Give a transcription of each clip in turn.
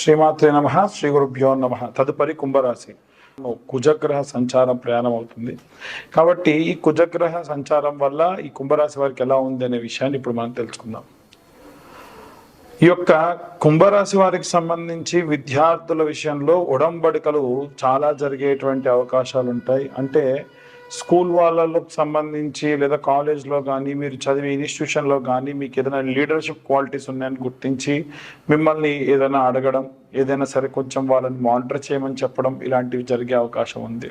శ్రీమాత్రే నమ శ్రీ గురుభ్యో నమ. తదుపరి కుంభరాశి. కుజగ్రహ సంచారం ప్రయాణం అవుతుంది. కాబట్టి ఈ కుజగ్రహ సంచారం వల్ల ఈ కుంభరాశి వారికి ఎలా ఉంది అనే విషయాన్ని ఇప్పుడు మనం తెలుసుకుందాం. ఈ యొక్క కుంభరాశి వారికి సంబంధించి విద్యార్థుల విషయంలో ఉడంబడికలు చాలా జరిగేటువంటి అవకాశాలు ఉంటాయి. అంటే స్కూల్ వాళ్ళకు సంబంధించి లేదా కాలేజ్లో కానీ మీరు చదివే ఇన్స్టిట్యూషన్లో కానీ మీకు ఏదైనా లీడర్షిప్ క్వాలిటీస్ ఉన్నాయని గుర్తించి మిమ్మల్ని ఏదైనా అడగడం ఏదైనా సరే కొంచెం వాళ్ళని మానిటర్ చేయమని చెప్పడం ఇలాంటివి జరిగే అవకాశం ఉంది.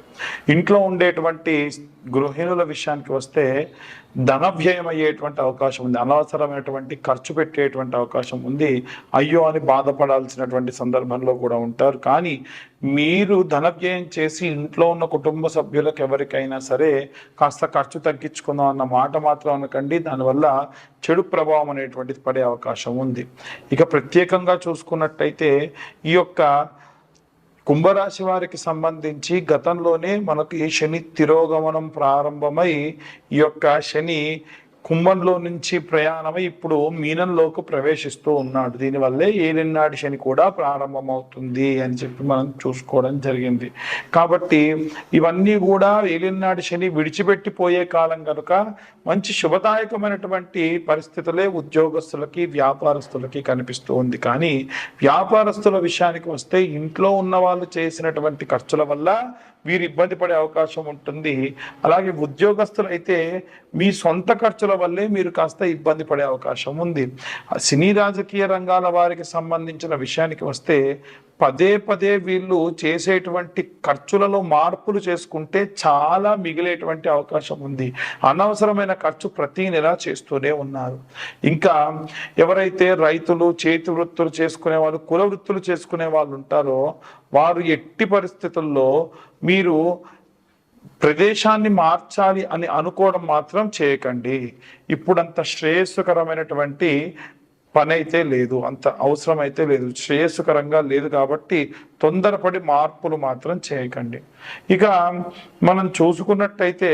ఇంట్లో ఉండేటువంటి గృహిణుల విషయానికి వస్తే ధన వ్యయం అయ్యేటువంటి అవకాశం ఉంది. అనవసరమైనటువంటి ఖర్చు పెట్టేటువంటి అవకాశం ఉంది. అయ్యో అని బాధపడాల్సినటువంటి సందర్భంలో కూడా ఉంటారు. కానీ మీరు ధన వ్యయం చేసి ఇంట్లో ఉన్న కుటుంబ సభ్యులకు ఎవరికైనా సరే కాస్త ఖర్చు తగ్గించుకుందాం అన్న మాట మాత్రం అనకండి. దానివల్ల చెడు ప్రభావం అనేటువంటిది పడే అవకాశం ఉంది. ఇక ప్రత్యేకంగా చూసుకున్నట్టయితే ఈ యొక్క కుంభరాశి వారికి సంబంధించి గతంలోనే మనకు ఈ శని తిరోగమనం ప్రారంభమై ఈ యొక్క శని కుంభంలో నుంచి ప్రయాణమై ఇప్పుడు మీనంలోకి ప్రవేశిస్తూ ఉన్నాడు. దీనివల్లే ఏలినాటి శని కూడా ప్రారంభమవుతుంది అని చెప్పి మనం చూసుకోవడం జరిగింది. కాబట్టి ఇవన్నీ కూడా ఏలినాటి శని విడిచిపెట్టిపోయే కాలం కనుక మంచి శుభదాయకమైనటువంటి పరిస్థితులే ఉద్యోగస్తులకి వ్యాపారస్తులకి కనిపిస్తూ ఉంది. కానీ వ్యాపారస్తుల విషయానికి వస్తే ఇంట్లో ఉన్న వాళ్ళు చేసినటువంటి ఖర్చుల వల్ల వీరు ఇబ్బంది పడే అవకాశం ఉంటుంది. అలాగే ఉద్యోగస్తులు అయితే మీ సొంత ఖర్చుల వల్లే మీరు కాస్త ఇబ్బంది పడే అవకాశం ఉంది. సినీ రాజకీయ రంగాల వారికి సంబంధించిన విషయానికి వస్తే పదే పదే వీళ్ళు చేసేటువంటి ఖర్చులలో మార్పులు చేసుకుంటే చాలా మిగిలేటువంటి అవకాశం ఉంది. అనవసరమైన ఖర్చు ప్రతి నెల చేస్తూనే ఉన్నారు. ఇంకా ఎవరైతే రైతులు చేతి వృత్తులు చేసుకునే వాళ్ళు కుల వృత్తులు చేసుకునే వాళ్ళు ఉంటారో వారు ఎట్టి పరిస్థితుల్లో మీరు ప్రదేశాన్ని మార్చాలి అని అనుకోవడం మాత్రం చేయకండి. ఇప్పుడంత శ్రేయస్సుకరమైనటువంటి పని అయితే లేదు అంత అవసరం అయితే లేదు శ్రేయస్సుకరంగా లేదు కాబట్టి తొందరపడి మార్పులు మాత్రం చేయకండి. ఇక మనం చూసుకున్నట్టయితే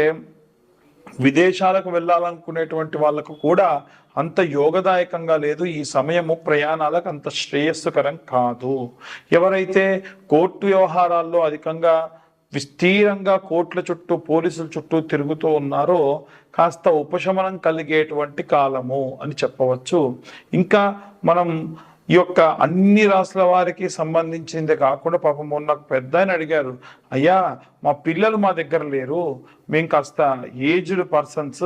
విదేశాలకు వెళ్ళాలనుకునేటువంటి వాళ్ళకు కూడా అంత యోగదాయకంగా లేదు ఈ సమయము ప్రయాణాలకు అంత శ్రేయస్సుకరం కాదు. ఎవరైతే కోర్టు వ్యవహారాల్లో అధికంగా విస్తీరంగా కోట్ల చుట్టూ పోలీసుల చుట్టూ తిరుగుతూ ఉన్నారో కాస్త ఉపశమనం కలిగేటువంటి కాలము అని చెప్పవచ్చు. ఇంకా మనం ఈ యొక్క అన్ని రాష్ట్రాల వారికి సంబంధించింది కాకుండా పాపం మొన్న పెద్ద ఆయన అడిగారు అయ్యా మా పిల్లలు మా దగ్గర లేరు మేము కాస్త ఏజ్డ్ పర్సన్స్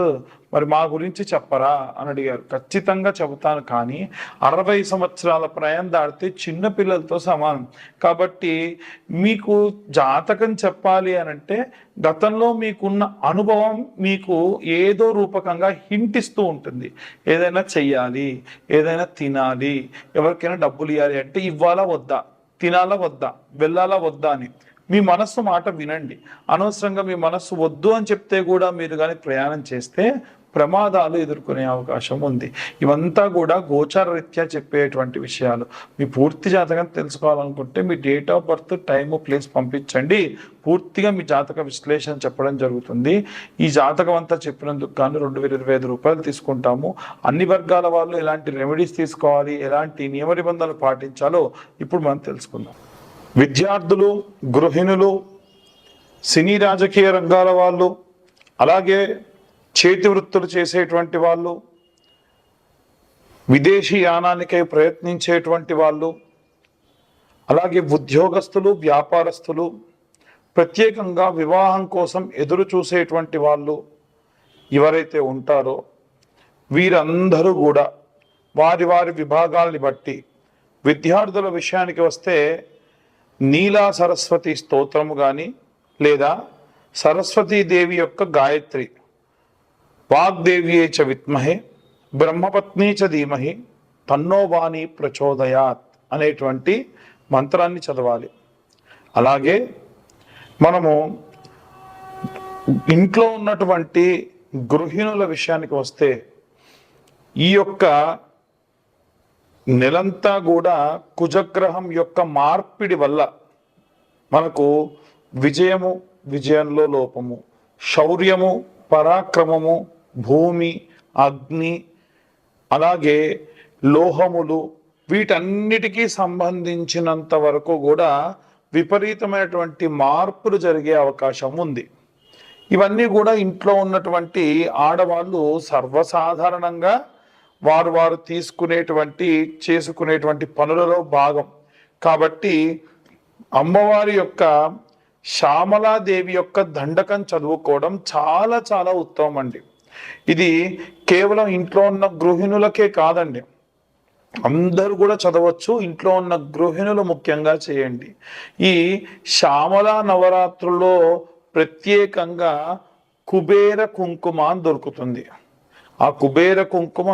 మరి మా గురించి చెప్పరా? అని అడిగారు. ఖచ్చితంగా చెబుతాను కానీ అరవై సంవత్సరాల ప్రయాణం దాటితే చిన్న పిల్లలతో సమానం. కాబట్టి మీకు జాతకం చెప్పాలి అని అంటే గతంలో మీకున్న అనుభవం మీకు ఏదో రూపకంగా హింటిస్తూ ఉంటుంది. ఏదైనా చెయ్యాలి ఏదైనా తినాలి ఎవరికైనా డబ్బులు ఇవ్వాలి అంటే ఇవ్వాలా వద్దా? తినాలా వద్దా? వెళ్ళాలా వద్దా అని. మీ మనస్సు మాట వినండి. అనవసరంగా మీ మనస్సు వద్దు అని చెప్తే కూడా మీరు కానీ ప్రయాణం చేస్తే ప్రమాదాలు ఎదుర్కొనే అవకాశం ఉంది. ఇవంతా కూడా గోచార రీత్యా చెప్పేటువంటి విషయాలు. మీ పూర్తి జాతకం తెలుసుకోవాలనుకుంటే మీ date of birth time place పంపించండి. పూర్తిగా మీ జాతక విశ్లేషణ చెప్పడం జరుగుతుంది. ఈ జాతకం అంతా చెప్పినందుకు గాను రెండు వేల ఇరవై ఐదు రూపాయలు తీసుకుంటాము. అన్ని వర్గాల వాళ్ళు ఎలాంటి రెమెడీస్ తీసుకోవాలి ఎలాంటి నియమ నిబంధనలు పాటించాలో ఇప్పుడు మనం తెలుసుకుందాం. విద్యార్థులు గృహిణులు సినీ రాజకీయ రంగాల వాళ్ళు అలాగే చేతి వృత్తులు చేసేటువంటి వాళ్ళు విదేశీ యానానికై ప్రయత్నించేటువంటి వాళ్ళు అలాగే ఉద్యోగస్తులు వ్యాపారస్తులు ప్రత్యేకంగా వివాహం కోసం ఎదురు చూసేటువంటి వాళ్ళు ఎవరైతే ఉంటారో వీరందరూ కూడా వారి వారి విభాగాల్ని బట్టి విద్యార్థుల విషయానికి వస్తే నీలా సరస్వతి స్తోత్రము కానీ లేదా సరస్వతీదేవి యొక్క గాయత్రి వాగ్దేవ్యే చ విత్మహే బ్రహ్మపత్ని చ ధీమహి తన్నోవాణి ప్రచోదయాత్ అనేటువంటి మంత్రాన్ని చదవాలి. అలాగే మనము ఇంట్లో ఉన్నటువంటి గృహిణుల విషయానికి వస్తే ఈ యొక్క నెలంతా కూడా కుజగ్రహం యొక్క మార్పిడి వల్ల మనకు విజయము విజయంలో లోపము శౌర్యము పరాక్రమము భూమి అగ్ని అలాగే లోహములు వీటన్నిటికీ సంబంధించినంత వరకు కూడా విపరీతమైనటువంటి మార్పులు జరిగే అవకాశం ఉంది. ఇవన్నీ కూడా ఇంట్లో ఉన్నటువంటి ఆడవాళ్ళు సర్వసాధారణంగా వారు వారు తీసుకునేటువంటి చేసుకునేటువంటి పనులలో భాగం. కాబట్టి అమ్మవారి యొక్క శ్యామలాదేవి యొక్క దండకం చదువుకోవడం చాలా చాలా ఉత్తమం అండి. ఇది కేవలం ఇంట్లో ఉన్న గృహిణులకే కాదండి. అందరూ కూడా చదవచ్చు ఇంట్లో ఉన్న గృహిణులు ముఖ్యంగా చేయండి. ఈ శ్యామల నవరాత్రుల్లో ప్రత్యేకంగా కుబేర కుంకుమ దొరుకుతుంది. ఆ కుబేర కుంకుమ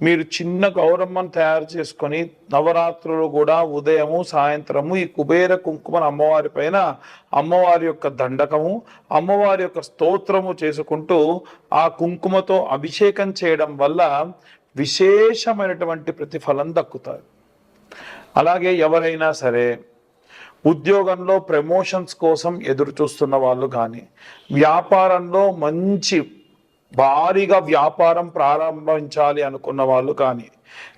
మీరు చిన్న గౌరమ్మను తయారు చేసుకొని నవరాత్రులు కూడా ఉదయము సాయంత్రము ఈ కుబేర కుంకుమను అమ్మవారి పైన అమ్మవారి యొక్క దండకము అమ్మవారి యొక్క స్తోత్రము చేసుకుంటూ ఆ కుంకుమతో అభిషేకం చేయడం వల్ల విశేషమైనటువంటి ప్రతిఫలం దక్కుతారు అలాగే ఎవరైనా సరే ఉద్యోగంలో ప్రమోషన్స్ కోసం ఎదురు చూస్తున్న వాళ్ళు కానీ వ్యాపారంలో మంచి భారీగా వ్యాపారం ప్రారంభించాలి అనుకున్న వాళ్ళు కానీ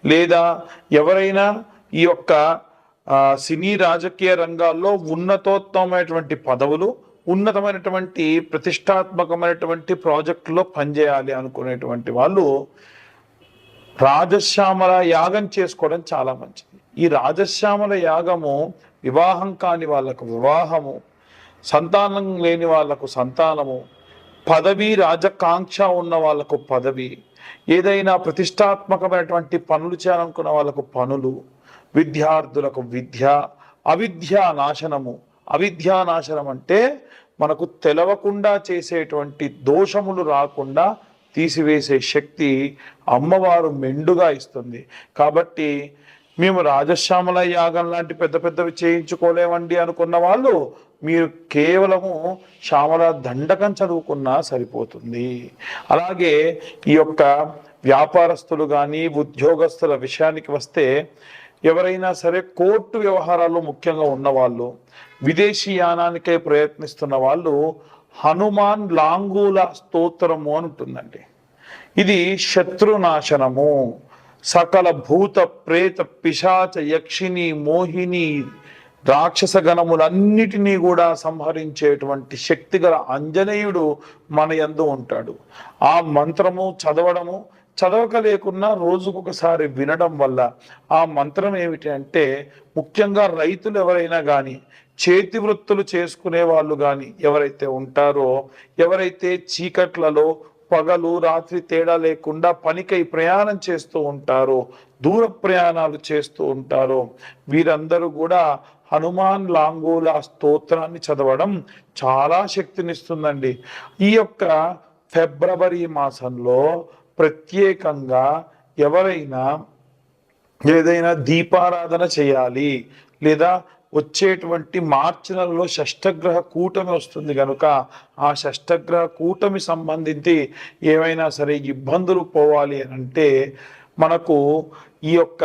లేదా ఎవరైనా ఈ యొక్క సినీ రాజకీయ రంగాల్లో ఉన్నతోత్తమైనటువంటి పదవులు ఉన్నతమైనటువంటి ప్రతిష్టాత్మకమైనటువంటి ప్రాజెక్టులో పనిచేయాలి అనుకునేటువంటి వాళ్ళు రాజశ్యామల యాగం చేసుకోవడం చాలా మంచిది. ఈ రాజశ్యామల యాగము వివాహం కాని వాళ్ళకు వివాహము సంతానం లేని వాళ్ళకు సంతానము పదవి రాజకాంక్ష ఉన్న వాళ్ళకు పదవి ఏదైనా ప్రతిష్టాత్మకమైనటువంటి పనులు చేయాలనుకున్న వాళ్ళకు పనులు విద్యార్థులకు విద్య అవిద్యా నాశనము. అవిద్యా నాశనం అంటే మనకు తెలవకుండా చేసేటువంటి దోషములు రాకుండా తీసివేసే శక్తి అమ్మవారు మెండుగా ఇస్తుంది. కాబట్టి మేము రాజశ్యామల యాగం లాంటి పెద్ద పెద్దవి చేయించుకోలేమండి అనుకున్న వాళ్ళు మీరు కేవలము శ్యామల దండకం చదువుకున్నా సరిపోతుంది. అలాగే ఈ యొక్క వ్యాపారస్తులు కానీ ఉద్యోగస్తుల విషయానికి వస్తే ఎవరైనా సరే కోర్టు వ్యవహారాల్లో ముఖ్యంగా ఉన్నవాళ్ళు విదేశీ యానానికై ప్రయత్నిస్తున్న వాళ్ళు హనుమాన్ లాంగూల స్తోత్రము అని ఉంటుందండి. ఇది శత్రునాశనము. సకల భూత ప్రేత పిశాచ యక్షిణి మోహిని రాక్షస గణములన్నిటినీ కూడా సంహరించేటువంటి శక్తి గల అంజనేయుడు మన యందు ఉంటాడు. ఆ మంత్రము చదవడము చదవక లేకున్నా రోజుకొకసారి వినడం వల్ల ఆ మంత్రం ఏమిటి అంటే ముఖ్యంగా రైతులు ఎవరైనా కానీ చేతి వృత్తులు చేసుకునే వాళ్ళు కానీ ఎవరైతే ఉంటారో ఎవరైతే చీకట్లలో పగలు రాత్రి తేడా లేకుండా పనికై ప్రయాణం చేస్తూ ఉంటారో దూర ప్రయాణాలు చేస్తూ ఉంటారో వీరందరూ కూడా హనుమాన్ లాంగూల స్తోత్రాన్ని చదవడం చాలా శక్తినిస్తుందండి. ఈ యొక్క ఫిబ్రవరి మాసంలో ప్రత్యేకంగా ఎవరైనా ఏదైనా దీపారాధన చేయాలి లేదా వచ్చేటువంటి మార్చి నెలలో షష్టగ్రహ కూటమి వస్తుంది కనుక ఆ షష్టగ్రహ కూటమి సంబంధించి ఏమైనా సరే ఇబ్బందులు పోవాలి అని అంటే మనకు ఈ యొక్క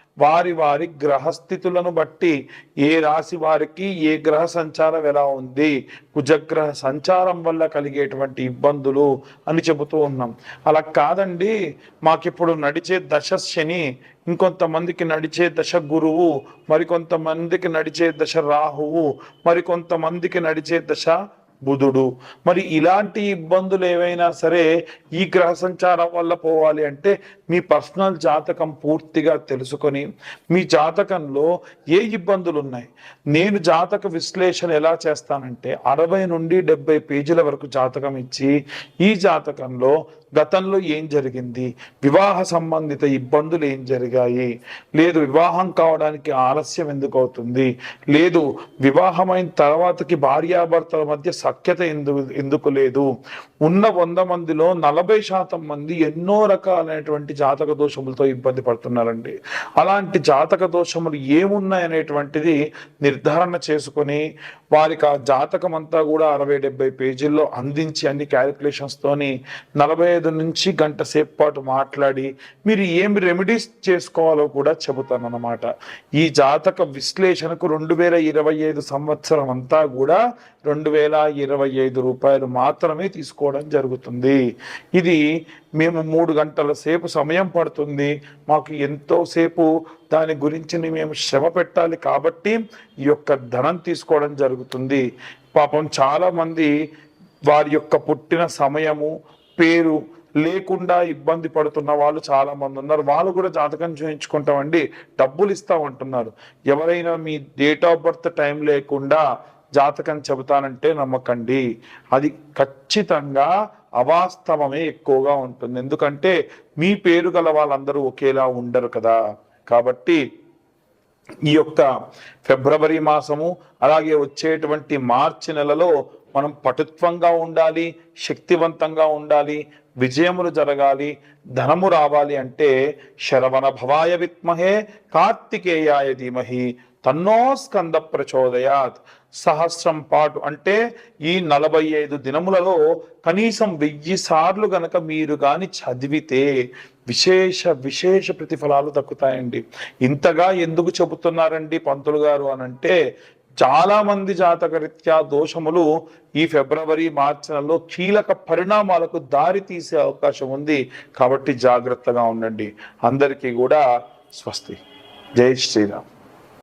వారి వారి గ్రహస్థితులను బట్టి ఏ రాశి వారికి ఏ గ్రహ సంచారం ఎలా ఉంది కుజగ్రహ సంచారం వల్ల కలిగేటువంటి ఇబ్బందులు అని చెబుతూ ఉన్నాం. అలా కాదండి మాకిప్పుడు నడిచే దశ శని ఇంకొంతమందికి నడిచే దశ గురువు మరికొంతమందికి నడిచే దశ రాహువు మరికొంతమందికి నడిచే దశ బుధుడు. మరి ఇలాంటి ఇబ్బందులు ఏవైనా సరే ఈ గ్రహ సంచారం వల్ల పోవాలి అంటే మీ పర్సనల్ జాతకం పూర్తిగా తెలుసుకొని మీ జాతకంలో ఏ ఇబ్బందులు ఉన్నాయి? నేను జాతక విశ్లేషణ ఎలా చేస్తానంటే అరవై నుండి డెబ్బై పేజీల వరకు జాతకం ఇచ్చి ఈ జాతకంలో గతంలో ఏం జరిగింది? వివాహ సంబంధిత ఇబ్బందులు ఏం జరిగాయి? లేదు వివాహం కావడానికి ఆలస్యం ఎందుకు అవుతుంది? లేదు వివాహమైన తర్వాతకి భార్యాభర్తల మధ్య సఖ్యత ఎందుకు ఎందుకు లేదు ఉన్న వంద మందిలో నలభై శాతం మంది ఎన్నో రకాలైనటువంటి జాతక దోషములతో ఇబ్బంది పడుతున్నారండి. అలాంటి జాతక దోషములు ఏమున్నాయనేటువంటిది నిర్ధారణ చేసుకొని వారికి ఆ జాతకం అంతా కూడా అరవై డెబ్బై పేజీల్లో అందించి అన్ని క్యాలిక్యులేషన్స్ తోని నలభై ఐదు నుంచి గంట సేపు పాటు మాట్లాడి మీరు ఏమి రెమెడీస్ చేసుకోవాలో కూడా చెబుతాను అన్నమాట ఈ జాతక విశ్లేషణకు రెండు వేల ఇరవై ఐదు సంవత్సరం అంతా కూడా రెండు వేల ఇరవై ఐదు రూపాయలు మాత్రమే తీసుకోవడం జరుగుతుంది. ఇది మేము మూడు గంటల సేపు సమయం పడుతుంది. మాకు ఎంతోసేపు దాని గురించి మేము శ్రమ పెట్టాలి కాబట్టి ఈ యొక్క ధనం తీసుకోవడం జరుగుతుంది. పాపం చాలామంది వారి యొక్క పుట్టిన సమయము పేరు లేకుండా ఇబ్బంది పడుతున్న వాళ్ళు చాలా మంది ఉన్నారు. వాళ్ళు కూడా జాతకం చేయించుకుంటామండి. డబ్బులు ఇస్తామంటున్నారు. ఎవరైనా మీ డేట్ ఆఫ్ బర్త్ టైం లేకుండా జాతకం చెబుతానంటే నమ్మకండి. అది ఖచ్చితంగా అవాస్తవమే ఎక్కువగా ఉంటుంది. ఎందుకంటే మీ పేరు గల వాళ్ళందరూ ఒకేలా ఉండరు కదా. కాబట్టి ఈ యొక్క ఫిబ్రవరి మాసము అలాగే వచ్చేటువంటి మార్చి నెలలో మనం పటుత్వంగా ఉండాలి శక్తివంతంగా ఉండాలి విజయములు జరగాలి ధనము రావాలి అంటే శరవణ భవాయ విత్మహే కార్తికేయాయ ధీమహి. తన్నో స్కంద ప్రచోదయాత్ సహస్రం పాటు. అంటే ఈ నలభై ఐదు దినములలో కనీసం వెయ్యి సార్లు గనక మీరు గాని చదివితే విశేష విశేష ప్రతిఫలాలు దక్కుతాయండి. ఇంతగా ఎందుకు చెబుతున్నారండి పంతులు గారు అని అంటే చాలా మంది జాతకరీత్యా దోషములు ఈ ఫిబ్రవరి మార్చి నెలలో కీలక పరిణామాలకు దారి తీసే అవకాశం ఉంది. కాబట్టి జాగ్రత్తగా ఉండండి. అందరికీ కూడా స్వస్తి. జై శ్రీరామ్.